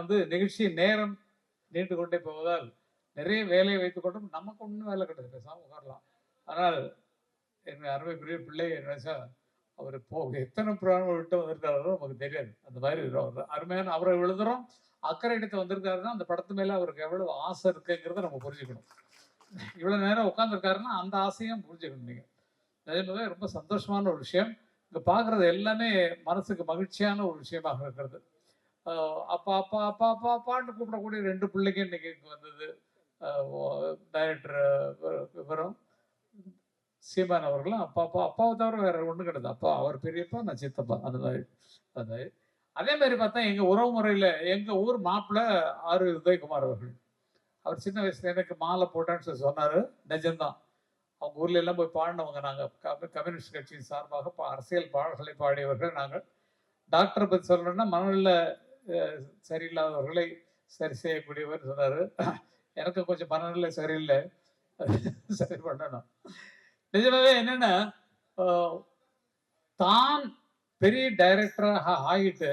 வந்து நிகழ்ச்சி நேரம் நீண்டு கொண்டே போவதால் நிறைய வேலையை வைத்துக் கொண்டும் நமக்கு ஒன்றும் வேலை கிடையாது பேசாமல் உட்காரலாம். ஆனால் என் அருமைக்குரிய பிள்ளை நினைச்சா அவர் போ எத்தனை புராணம் விட்டு வந்திருக்காரோ நமக்கு தெரியாது. அந்த மாதிரி அருமையான அவரை எழுதுறோம். அக்கறை எடுத்து வந்திருக்காருன்னா அந்த படத்து மேலே அவருக்கு எவ்வளவு ஆசை இருக்குங்கிறத நம்ம புரிஞ்சுக்கணும். இவ்வளோ நேரம் உட்காந்துருக்காருன்னா அந்த ஆசையும் புரிஞ்சுக்கணும் நீங்கள் நிஜமாவே ரொம்ப சந்தோஷமான ஒரு விஷயம். இங்கே பார்க்குறது எல்லாமே மனசுக்கு மகிழ்ச்சியான ஒரு விஷயமாக இருக்கிறது. அப்பா அப்பா அப்பா அப்பா அப்பான்னு கூப்பிடக்கூடிய ரெண்டு பிள்ளைங்க இன்னைக்கு வந்தது. டைரக்டர் விவரம். சீமான் அவர்களும் அப்பா அப்பா அப்பாவை தவிர வேற ஒன்றும் கிடையாது. அப்பா அவர் பெரியப்பா நான் சித்தப்பா. அந்த மாதிரி அது அதே மாதிரி பார்த்தா எங்கள் உறவு முறையில் எங்கள் ஊர் மாப்பிள்ள ஆறு உதயகுமார் அவர்கள். அவர் சின்ன வயசுல எனக்கு மாலை போட்டேன்னு சொல்லி சொன்னார். நிஜம்தான். அவங்க ஊர்ல எல்லாம் போய் பாடினவங்க நாங்கள் கம்யூனிஸ்ட் கட்சியின் சார்பாக அரசியல் பாடல்களை பாடியவர்கள் நாங்கள். டாக்டரை பற்றி சொல்லணும்னா மனநில சரியில்லாதவர்களை சரி செய்யக்கூடியவர் சொன்னார். எனக்கு கொஞ்சம் மனநிலை சரியில்லை. சரி பண்ணணும். நிஜமாவே என்னன்னா தான் பெரிய டைரக்டராக ஆகிட்டு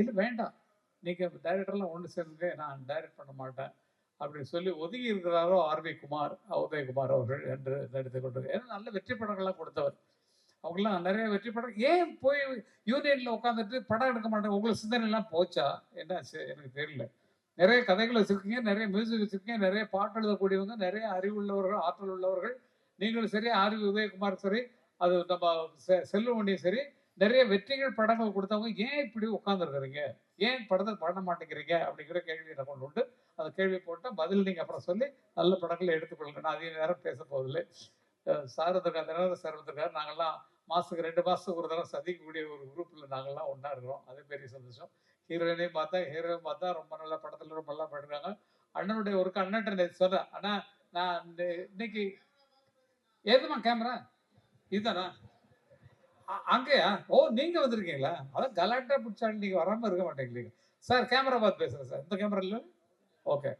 இல்லை வேண்டாம். நீங்கள் டைரக்டர்லாம் ஒன்று சேர்ந்து நான் டைரக்ட் பண்ண மாட்டேன். அப்படின்னு சொல்லி ஒதுங்கி இருக்கிறாரோ ஆர்வி குமார் உதயகுமார் அவர்கள் என்று நடித்து கொண்டு ஏன்னா நல்ல வெற்றி படங்கள்லாம் கொடுத்தவர். அவங்களாம் நிறைய வெற்றி படம் ஏன் போய் யூனியனில் உட்காந்துட்டு படம் எடுக்க மாட்டேன் உங்களுக்கு சிந்தனைலாம் போச்சா? என்னாச்சு? எனக்கு தெரியல. நிறைய கதைகள் வச்சுருக்கீங்க நிறைய மியூசிக் வச்சுருக்கீங்க நிறைய பாட்டு எழுதக்கூடியவங்க நிறைய அறிவுள்ளவர்கள் ஆற்றல் உள்ளவர்கள். நீங்களும் சரி ஆர்வி உதயகுமார் சரி அது நம்ம செ- சரி நிறைய வெற்றிகள் படங்கள் கொடுத்தவங்க ஏன் இப்படி உட்காந்துருக்குறீங்க ஏன் படத்தை பண்ண மாட்டேங்கிறீங்க? அப்படிங்கிற கேள்வி எனக்கு கொண்டு உண்டு. அந்த கேள்வி போட்டால் பதில் நீங்கள் அப்புறம் சொல்லி நல்ல படங்களை எடுத்துக்கொள்ளுங்க. நான் அதிக நேரம் பேச போவதில்லை. சாரதகாந்தனர் சர்வதற்காக சார் நாங்கள்லாம் மாதத்துக்கு ரெண்டு மாதத்துக்கு ஒரு தடவை சந்திக்கக்கூடிய ஒரு குரூப்பில் நாங்கள்லாம் ஒன்றா இருக்கிறோம். அதே பெரிய சந்தோஷம். ஹீரோயினையும் பார்த்தா ஹீரோயும் பார்த்தா ரொம்ப நல்ல படத்தில் ரொம்ப நல்லா பண்ணிருக்காங்க. அண்ணனுடைய ஒரு அண்ணன் சொல்கிறேன் சொன்னேன். நான் இந்த- இன்னைக்கு ஏதுமா கேமரா இதுதானா? அ- அங்கேயா? ஓ நீங்கள் வந்திருக்கீங்களா? அதான் கலாட்டா பிடிச்சாலும் நீங்கள் வராமல் இருக்க மாட்டேங்கிறீங்க. சார் கேமரா பார்த்து பேசுகிறேன் சார். இந்த கேமரா இல்லை ஓகே.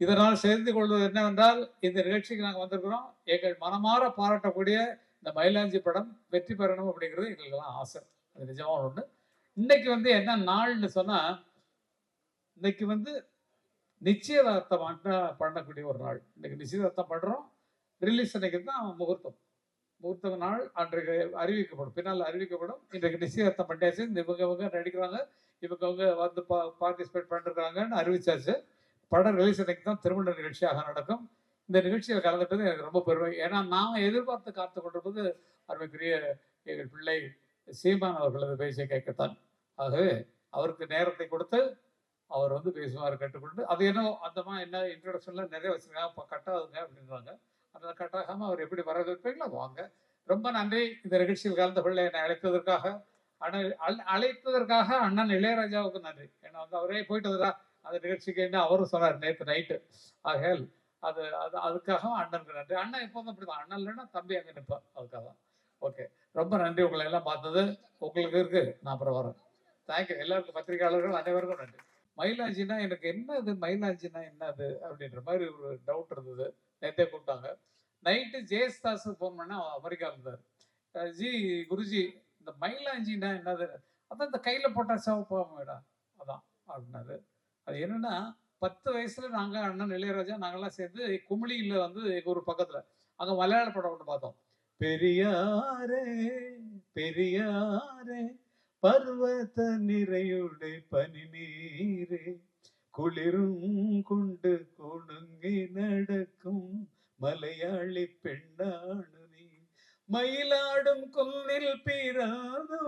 இதனால் சேர்ந்து கொள்வது என்னவென்றால் இந்த நிகழ்ச்சிக்கு நாங்கள் வந்திருக்கிறோம். எங்கள் மனமாற பாராட்டக்கூடிய இந்த மயிலாஞ்சி படம் வெற்றி பெறணும் அப்படிங்கிறது எங்களுக்கெல்லாம் ஆசை. அது நிஜமாக ஒன்று இன்னைக்கு வந்து என்ன நாள்னு சொன்னால் இன்னைக்கு வந்து நிச்சயதார்த்தம் பண்ணக்கூடிய ஒரு நாள். இன்னைக்கு நிச்சயதார்த்தம் பண்ணுறோம் ரிலீஸ் அன்னைக்கு தான் முகூர்த்தம். முகூர்த்த நாள் அன்றைக்கு அறிவிக்கப்படும். பின்னால் அறிவிக்கப்படும். இன்றைக்கு நிச்சயதார்த்தம் பண்ணியாச்சு. இந்த இவங்க இவங்க நடிக்கிறாங்க. இவங்க அவங்க வந்து பா பார்ட்டிசிபேட் பண்ணிருக்காங்கன்னு அறிவிச்சாச்சு. படம் ரிலீஸ் அன்னைக்கு தான் திருமண நிகழ்ச்சியாக நடக்கும். இந்த நிகழ்ச்சியில் கலந்துட்டது எனக்கு ரொம்ப பெருமை. ஏன்னா நான் எதிர்பார்த்து காத்து கொண்டிருப்பது அருமைக்குரிய எங்கள் பிள்ளை சீமான் அவர்களது பேச்சை கேட்கத்தான். ஆகவே அவருக்கு நேரத்தை கொடுத்து அவர் வந்து பேசுவார் கேட்டுக்கொண்டு. அது என்ன அந்தமா என்ன இன்ட்ரடக்ஷன்ல நிறைய வச்சிருக்காங்க. இப்போ கட்டாதுங்க அப்படின்றாங்க. அதனால் கட்டாகாமல் அவர் எப்படி வரவேற்பீங்களோ வாங்க. ரொம்ப நன்றி. இந்த நிகழ்ச்சியில் கலந்து கொள்ள என்னை அழைத்ததற்காக. அண்ணன் அழைத்ததற்காக அண்ணன் இளையராஜாவுக்கு நன்றி. ஏன்னா வந்து அவரே போயிட்டு வரா அந்த நிகழ்ச்சிக்கு என்ன அவரும் சொன்னார் நேற்று நைட்டு ஆகையால் அது அது அதுக்காக அண்ணனுக்கு நன்றி. அண்ணன் எப்போதும் அப்படிதான் அண்ணன் இல்லைன்னா தம்பி அங்கே நிற்பார் அதுக்காக தான். ஓகே. ரொம்ப நன்றி உங்களை எல்லாம் பார்த்தது. உங்களுக்கு இருக்கு. நான் அப்புறம் வரேன். தேங்க்யூ எல்லாருக்கும் பத்திரிகையாளர்கள் அனைவருக்கும் நன்றி. மயிலாஞ்சினா எனக்கு என்ன இது மயிலாஞ்சினா என்னது? அப்படின்ற மாதிரி ஒரு டவுட் இருந்தது. நேற்றே கூப்பிட்டாங்க. நைட்டு ஜெயஸ்தாஸ் ஃபோன் பண்ணால் அமெரிக்கா இருந்தார் ஜி குருஜி இந்த மயிலாஞ்சினா என்னது? அதான் இந்த கையில் போட்டால் சிவப்பா மேடம் அதான் அப்படின்னாரு. அது என்னன்னா பத்து வயசுல நாங்க அண்ணன் இளையராஜா நாங்கெல்லாம் சேர்ந்து குமிழியில வந்து எங்க ஊர் பக்கத்துல அங்க மலையாள படம் ஒன்று பார்த்தோம். பெரியாரே பெரியாரே பர்வத நிறையுடை பனி நீரே குளிரும் கொண்டு கொடுங்கி நடக்கும் மலையாளி பெண்ணானு நீ. மயிலாடும் கொல்லில் பிறாதோ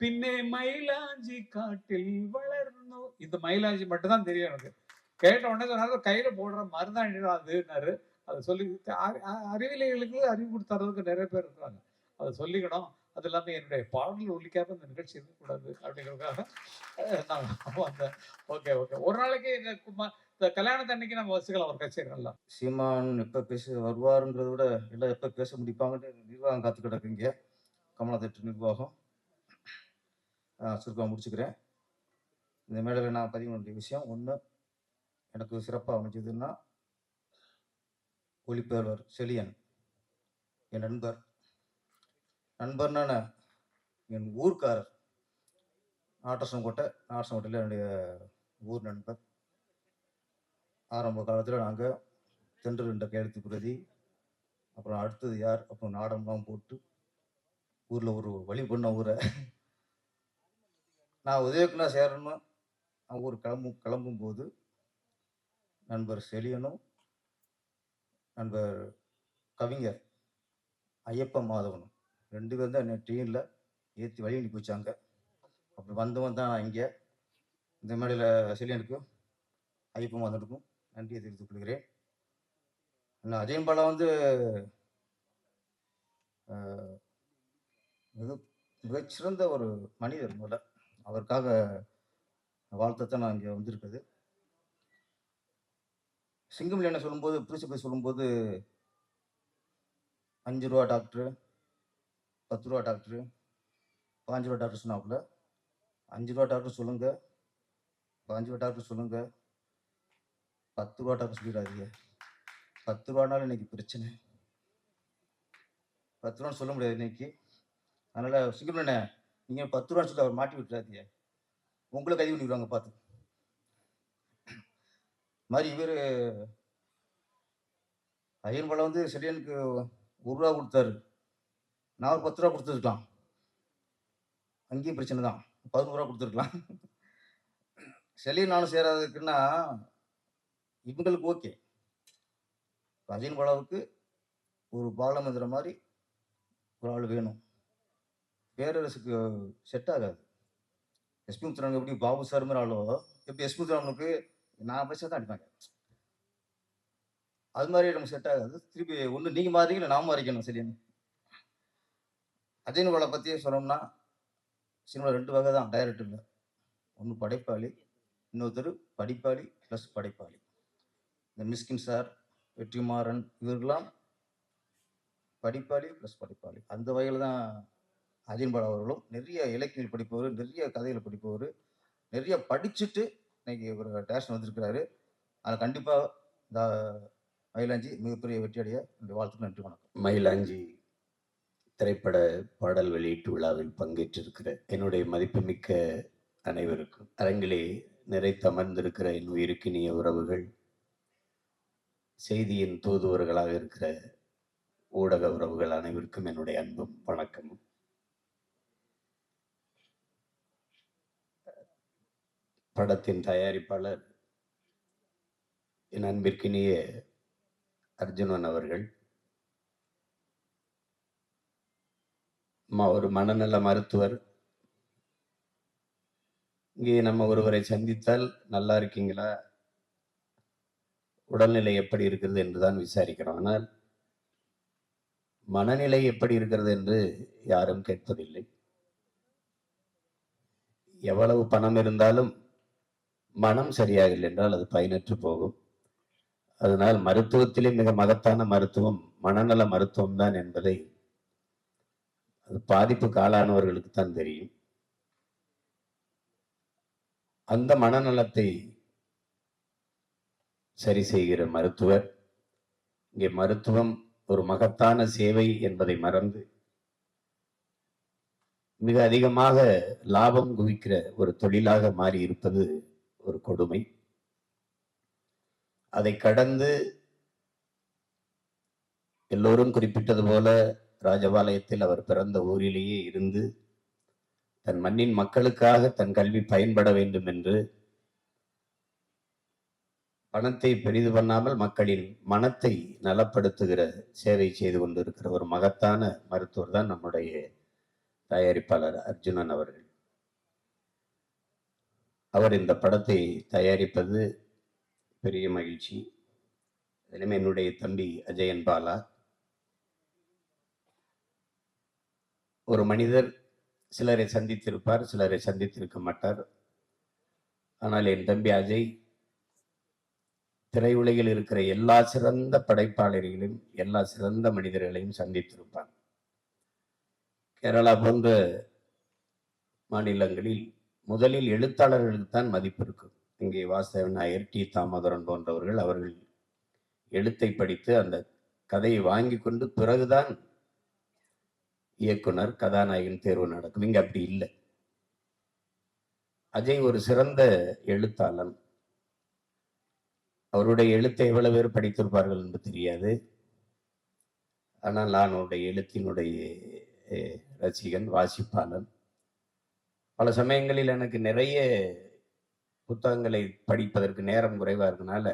பின்னே மயிலாஞ்சி காட்டில் வளர்ந்தோ இந்த மயிலாஞ்சி மட்டும் தான் தெரியும் எனக்கு. கேட்ட உடனே சொன்னாரு கையில போடுற மருந்தாண்டிடா அதுன்னாரு அதை சொல்லி அ- அறிவியலைகளுக்கு அறிவு கொடுத்துறதுக்கு நிறைய பேர் இருக்கிறாங்க. அதை சொல்லிக்கணும். அது இல்லாமல் என்னுடைய பாடல் ஒழிக்காம இந்த நிகழ்ச்சி இருக்கக்கூடாது அப்படிங்கிறதுக்காக நான் ஓகே ஓகே. ஒரு நாளைக்கு இந்த குமா- இந்த கல்யாணத்தன்னைக்கு நம்ம வசிக்கலாம் ஒரு கச்சேரி சீமான் எப்போ பேச வருவாருன்றத விட எல்லாம் எப்போ பேச முடிப்பாங்கன்னு நிர்வாகம் காத்து கிடக்குங்க கமலத்தட்டு நிர்வாகம். சுருக்கமாக முடிச்சுக்கிறேன். இந்த மேடையில் நான் பதிவு வேண்டிய விஷயம் ஒன்று எனக்கு சிறப்பாக அமைஞ்சதுன்னா ஒளிப்பேர்வர் செலியன் என் நண்பர். நண்பர்னான என் ஊர்க்காரர். ஆட்டர்சம் கோட்டை ஆட்டர்சம் கோட்டையில் என்னுடைய ஊர் நண்பர். ஆரம்ப காலத்தில் நாங்கள் தென்று என்ற கையெழுத்து பிரதி அப்புறம் அடுத்தது யார்? அப்புறம் நாடம்லாம் போட்டு ஊரில் ஒரு வழி பண்ண ஊரை. நான் உதயக்குனா சேரணும் நான் ஊர் கிளம்பும் கிளம்பும் போது நண்பர் செலியனும் நண்பர் கவிஞர் ஐயப்ப மாதவனும். ரெண்டு பேரும் தான் என்னை ட்ரெயினில் ஏற்றி வழி அனுப்பி வச்சாங்க. அப்படி வந்தவன் தான் நான் இங்கே. இந்த மேடையில் செலியனுக்கும் ஐயப்ப மாதவனுக்கும் நன்றியை தெரிவித்துக் கொள்கிறேன். நான் அஜயன் பாலா வந்து மிக மிகச்சிறந்த ஒரு மனிதர் முதல்ல. அவருக்காக வாழ்த்தத்தான் நான் இங்கே வந்திருக்குது சிங்கம் என்ன சொல்லும்போது பிரிச்சு போய் சொல்லும்போது அஞ்சு ரூபா டாக்டரு பத்து ரூபா டாக்டரு பாஞ்சு ரூபா டாக்டர் சொன்னாப்புல. அஞ்சு ரூபா டாக்டர் சொல்லுங்கள் பாஞ்சு ரூபா டாக்டர் சொல்லுங்கள் பத்து ரூபா டாக்டர் சொல்லிடாதீங்க. பத்து ரூபானாலும் இன்னைக்கு பிரச்சனை. பத்து ரூபான்னு சொல்ல முடியாது இன்னைக்கு. அதனால் சிங்கம்ண்ணே நீங்கள் பத்து ரூபான்னு சொல்லி அவர் மாட்டி விட்டுறாதீங்க. உங்களை கைது பண்ணிடுவாங்க பார்த்து. மாதிரி இவர் ஐயன் பழம் வந்து செடியனுக்கு ஒரு ரூபா கொடுத்தாரு. நான் ஒரு பத்து ரூபா கொடுத்துருக்கலாம். அங்கேயும் பிரச்சனை தான். பதினோரு ரூபா கொடுத்துருக்கலாம். செலியன் நானும் சேராதுக்குன்னா இவங்களுக்கு ஓகே. அஜயன் பாலாவுக்கு ஒரு பாலம் மாதிரி ஒரு ஆள் வேணும். பேரரசுக்கு செட் ஆகாது. எஸ்பி முத்துராமன் எப்படி பாபு சார் ஆளோ எப்படி எஸ்பி முத்துராமனுக்கு நான் பைசா தான் அடிப்பாங்க. அது மாதிரி நம்ம செட் ஆகாது. திருப்பி ஒன்று நீங்கள் மாறீங்க இல்லை நான் மாறிக்கணும் சரியான அஜயன் பாலா பற்றியே சொன்னோம்னா சினிமா ரெண்டு வகை தான் டைரக்டரில் ஒன்று படைப்பாளி இன்னொருத்தர் படிப்பாளி ப்ளஸ் படைப்பாளி. இந்த மிஸ்கின் சார் வெற்றிமாறன் இவர்கள்லாம் படிப்பாளி ப்ளஸ் படிப்பாளி. அந்த வகையில் தான் அஜயன் அவர்களும் நிறைய இலக்கியங்கள் படிப்பவர் நிறைய கதைகளை படிப்பவர் நிறைய படிச்சுட்டு இன்னைக்கு ஒரு டேஷன் வந்திருக்கிறாரு. அதில் கண்டிப்பாக இந்த மயிலாஞ்சி மிகப்பெரிய வெற்றியடைய என்னுடைய வாழ்த்துக்கு நன்றி வணக்கம். மயிலாஞ்சி திரைப்பட பாடல் வெளியீட்டு விழாவில் பங்கேற்றிருக்கிற என்னுடைய மதிப்புமிக்க அனைவருக்கும் அரங்கிலே நிறைத்தமர்ந்திருக்கிற என் உயிருக்கினிய உறவுகள் செய்தியின் தூதுவர்களாக இருக்கிற ஊடக உறவுகள் அனைவருக்கும் என்னுடைய அன்பும் வணக்கமும். படத்தின் தயாரிப்பாளர் என் அன்பிற்கினிய அர்ஜுனன் அவர்கள். ஒரு மனநல மருத்துவர். இங்கே நம்ம ஒருவரை சந்தித்தால் நல்லா இருக்கீங்களா? உடல்நிலை எப்படி இருக்கிறது என்று தான் விசாரிக்கிறோம். ஆனால் மனநிலை எப்படி இருக்கிறது என்று யாரும் கேட்பதில்லை. எவ்வளவு பணம் இருந்தாலும் மனம் சரியாகவில்லை என்றால் அது பயனற்று போகும். அதனால் மருத்துவத்திலே மிக மகத்தான மருத்துவம் மனநல மருத்துவம் தான் என்பதை அது பாதிப்புக்கு ஆளானவர்களுக்கு தான் தெரியும். அந்த மனநலத்தை சரி செய்கிற மருத்துவர் இங்கே மருத்துவம் ஒரு மகத்தான சேவை என்பதை மறந்து மிக அதிகமாக லாபம் குவிக்கிற ஒரு தொழிலாக மாறி இருப்பது ஒரு கொடுமை. அதை கடந்து எல்லோரும் குறிப்பிட்டது போல ராஜபாளையத்தில் அவர் பிறந்த ஊரிலேயே இருந்து தன் மண்ணின் மக்களுக்காக தன் கல்வி பயன்பட வேண்டும் என்று பணத்தை பெரிது பண்ணாமல் மக்களின் மனத்தை நலப்படுத்துகிற சேவை செய்து கொண்டிருக்கிற ஒரு மகத்தான மருத்துவர் தான் நம்முடைய தயாரிப்பாளர் அர்ஜுனன் அவர்கள். அவர் இந்த படத்தை தயாரிப்பது பெரிய மகிழ்ச்சி. அதிலும் என்னுடைய தம்பி அஜயன் பாலா. ஒரு மனிதர் சிலரை சந்தித்திருப்பார் சிலரை சந்தித்திருக்க மாட்டார். ஆனால் என் தம்பி அஜய் திரையுலகில் இருக்கிற எல்லா சிறந்த படைப்பாளர்களையும் எல்லா சிறந்த மனிதர்களையும் சந்தித்திருப்பான் கேரளா போன்ற மாநிலங்களில் முதலில் எழுத்தாளர்களுக்கு தான் மதிப்பு இருக்கும் இங்கே வாசவன் ஐயர் டி. தாமோதரன் போன்றவர்கள் அவர்கள் எழுத்தை படித்து அந்த கதையை வாங்கி கொண்டு பிறகுதான் இயக்குனர் கதாநாயகன் தேர்வு நடக்கும். இங்கே அப்படி இல்லை. அஜய் ஒரு சிறந்த எழுத்தாளன். அவருடைய எழுத்தை எவ்வளவு பேர் படித்திருப்பார்கள் என்று தெரியாது. ஆனால் நான் அவருடைய எழுத்தினுடைய ரசிகன் வாசிப்பாளன். பல சமயங்களில் எனக்கு நிறைய புத்தகங்களை படிப்பதற்கு நேரம் குறைவாக இருக்கனால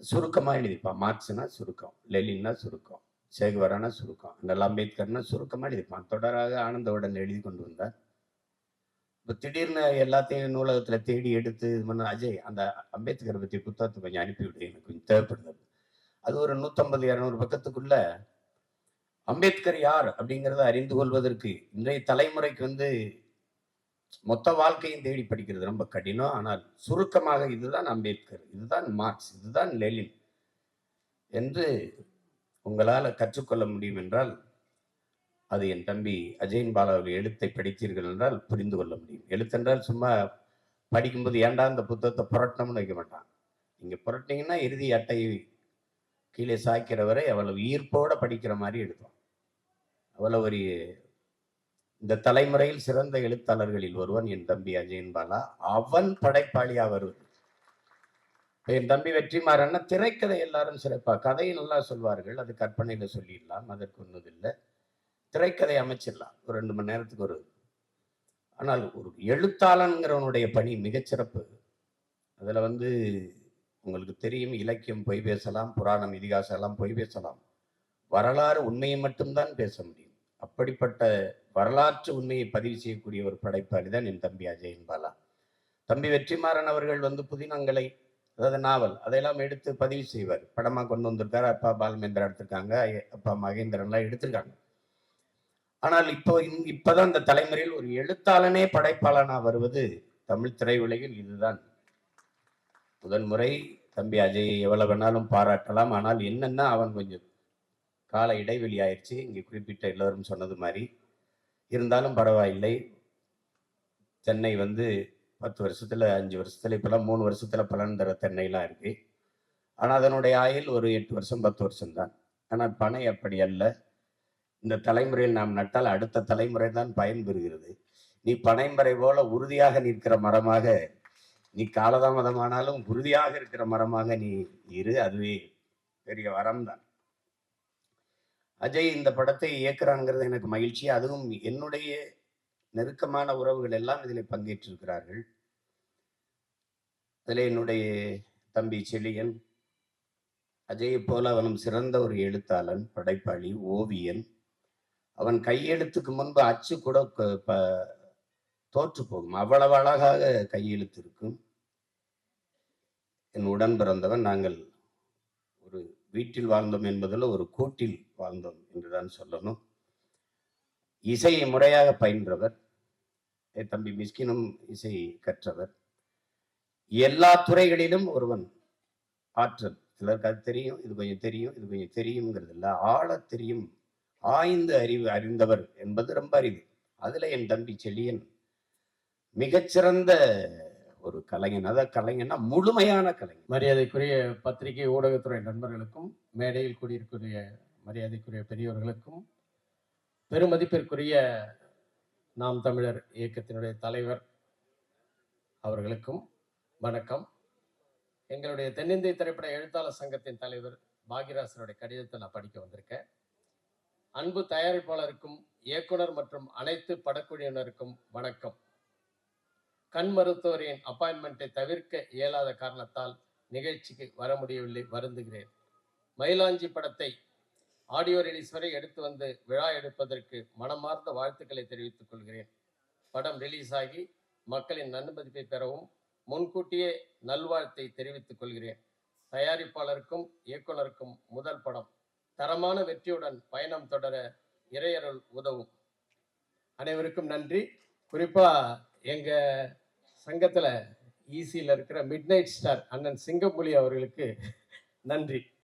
சுருக்கமாக எழுதிப்பான் மார்க்ஸ்னா சுருக்கம் லெலின்னா சுருக்கம் சேகுவரானா சுருக்கம் அண்ணல் அம்பேத்கர்னா சுருக்கமாக எழுதிப்பான் தொடராக ஆனந்தவுடன் எழுதி கொண்டு வந்தார். இப்போ திடீர்னு எல்லாத்தையும் நூலகத்தில் தேடி எடுத்து இது பண்ண அஜய் அந்த அம்பேத்கரை பற்றி புத்தகத்தை கொஞ்சம் அனுப்பிவிடு எனக்கு கொஞ்சம் தேவைப்படுது அது ஒரு நூற்றம்பது இரநூறு பக்கத்துக்குள்ள அம்பேத்கர் யார் அப்படிங்கிறத அறிந்து கொள்வதற்கு இன்றைய தலைமுறைக்கு வந்து மொத்த வாழ்க்கையும் தேடி படிக்கிறது ரொம்ப கடினம். ஆனால் சுருக்கமாக இதுதான் அம்பேத்கர் இதுதான் மார்க்ஸ் இதுதான் லெலின் என்று உங்களால் கற்றுக்கொள்ள முடியும் என்றால் அது என் தம்பி அஜயன் பாலாவுடைய எழுத்தை படித்தீர்கள் என்றால் புரிந்து கொள்ள முடியும். எழுத்தென்றால் சும்மா படிக்கும்போது ஏன்டா இந்த புத்தகத்தை புரட்டணும்னு வைக்க மாட்டான். நீங்கள் புரட்டிங்கன்னா இறுதி அட்டை கீழே சாய்க்கிற வரை அவ்வளவு ஈர்ப்போடு படிக்கிற மாதிரி எடுத்தோம் அவ்வளோ ஒரு இந்த தலைமுறையில் சிறந்த எழுத்தாளர்களில் ஒருவன் என் தம்பி அஜயன் பாலா. அவன் படைப்பாளியா வருவது. என் தம்பி வெற்றிமாறன்னா திரைக்கதை எல்லாரும் சிறப்பா கதையை நல்லா சொல்வார்கள் அது கற்பனையில சொல்லிடலாம் அதற்கு ஒன்றும் இல்லை. திரைக்கதை அமைச்சிடலாம் ஒரு ரெண்டு மணி நேரத்துக்கு ஒரு. ஆனால் ஒரு எழுத்தாளன்கிறவனுடைய பணி மிகச்சிறப்பு அதில் வந்து உங்களுக்கு தெரியும் இலக்கியம் பொய் பேசலாம் புராணம் இதிகாசம் எல்லாம் பொய் பேசலாம். வரலாறு உண்மையை மட்டும்தான் பேச முடியும். அப்படிப்பட்ட வரலாற்று உண்மையை பதிவு செய்யக்கூடிய ஒரு படைப்பாளி தான் என் தம்பி அஜயன் பாலா. தம்பி வெற்றிமாறன் அவர்கள் வந்து புதினங்களை அதாவது நாவல் அதையெல்லாம் எடுத்து பதிவு செய்வார். படமாக கொண்டு வந்திருக்காரு. அப்பா பாலமேந்திரா எடுத்திருக்காங்க. அப்பா மகேந்திரன்லாம் எடுத்திருக்காங்க. ஆனால் இப்போ இப்போதான் இந்த தலைமுறையில் ஒரு எழுத்தாளனே படைப்பாளனாக வருவது தமிழ் திரையுலகில் இதுதான். முதன்முறை தம்பி அஜய் எவ்வளவு வேணாலும் பாராட்டலாம். ஆனால் என்னன்னா அவன் கொஞ்சம் கால இடைவெளி ஆயிடுச்சு. இங்கே குறிப்பிட்ட எல்லோரும் சொன்னது மாதிரி இருந்தாலும் பரவாயில்லை. தென்னை வந்து பத்து வருஷத்தில் அஞ்சு வருஷத்தில் இப்போலாம் மூணு வருஷத்தில் பலன் தர தென்னைலாம் இருக்குது ஆனால் அதனுடைய ஆயுள் ஒரு எட்டு வருஷம் பத்து வருஷம் தான் ஆனால் பனை அப்படி அல்ல. இந்த தலைமுறையில் நாம் நட்டால் அடுத்த தலைமுறை தான் பயன்பெறுகிறது நீ பனைமறை போல உறுதியாக நிற்கிற மரமாக நீ காலதாமதமானாலும் உறுதியாக இருக்கிற மரமாக நீ இரு. அதுவே பெரிய வரம் தான். அஜய் இந்த படத்தை இயக்குறாங்கிறது எனக்கு மகிழ்ச்சி. அதுவும் என்னுடைய நெருக்கமான உறவுகள் எல்லாம் இதில் பங்கேற்றிருக்கிறார்கள். அதில் என்னுடைய தம்பி செழியன் அஜயை போல அவனும் சிறந்த ஒரு எழுத்தாளன் படைப்பாளி ஓவியன். அவன் கையெழுத்துக்கு முன்பு அச்சு கூட ப- தோற்று போகும். அவ்வளவு அழகாக கையெழுத்து இருக்கும் என் உடன் பிறந்தவன். நாங்கள் ஒரு வீட்டில் வாழ்ந்தோம் என்பதில் ஒரு கூட்டில் வாழ்ந்தோம் என்றுதான் சொல்லணும். இசையை முறையாக பயின்றவர். தம்பி மிஸ்கினும் இசை கற்றவர். எல்லா துறைகளிலும் ஒருவன் ஆற்றல். சிலருக்கு அது தெரியும் இது கொஞ்சம் தெரியும் இது கொஞ்சம் தெரியுங்கிறது இல்லை ஆழத் தெரியும் ஆய்ந்து அறிவு அறிந்தவர் என்பது ரொம்ப அறிவு அதில் என் தம்பி செழியன் மிகச்சிறந்த ஒரு கலைஞன். அதாவது கலைஞன்னா முழுமையான கலைஞன். மரியாதைக்குரிய பத்திரிகை ஊடகத்துறை நண்பர்களுக்கும் மேடையில் கூடியிருக்கிற மரியாதைக்குரிய பெரியவர்களுக்கும் பெருமதிப்பிற்குரிய நாம் தமிழர் இயக்கத்தினுடைய தலைவர் அவர்களுக்கும் வணக்கம். எங்களுடைய தென்னிந்திய திரைப்பட எழுத்தாளர் சங்கத்தின் தலைவர் பாகியராசனுடைய கடிதத்தை நான் படிக்க வந்திருக்கேன். அன்பு தயாரிப்பாளருக்கும் இயக்குனர் மற்றும் அனைத்து படக்குழுவினருக்கும் வணக்கம். கண் மருத்துவரின் அப்பாயின்மெண்ட்டை தவிர்க்க இயலாத காரணத்தால் நிகழ்ச்சிக்கு வர முடியவில்லை வருந்துகிறேன். மயிலாஞ்சி படத்தை ஆடியோ ரிலீஸ் வரை எடுத்து வந்து விழா எடுப்பதற்கு மனமார்ந்த வாழ்த்துக்களை தெரிவித்துக் கொள்கிறேன். படம் ரிலீஸ் ஆகி மக்களின் நன்மதிப்பை பெறவும் முன்கூட்டியே நல்வாழ்த்தை தெரிவித்துக் கொள்கிறேன். தயாரிப்பாளருக்கும் இயக்குனருக்கும் முதல் படம் தரமான வெற்றியுடன் பயணம் தொடர இறையருள் உதவும். அனைவருக்கும் நன்றி. குறிப்பா எங்க சங்கத்துல ஈசியில் இருக்கிற மிட் நைட் ஸ்டார் அண்ணன் சிங்கப்புலி அவர்களுக்கு நன்றி.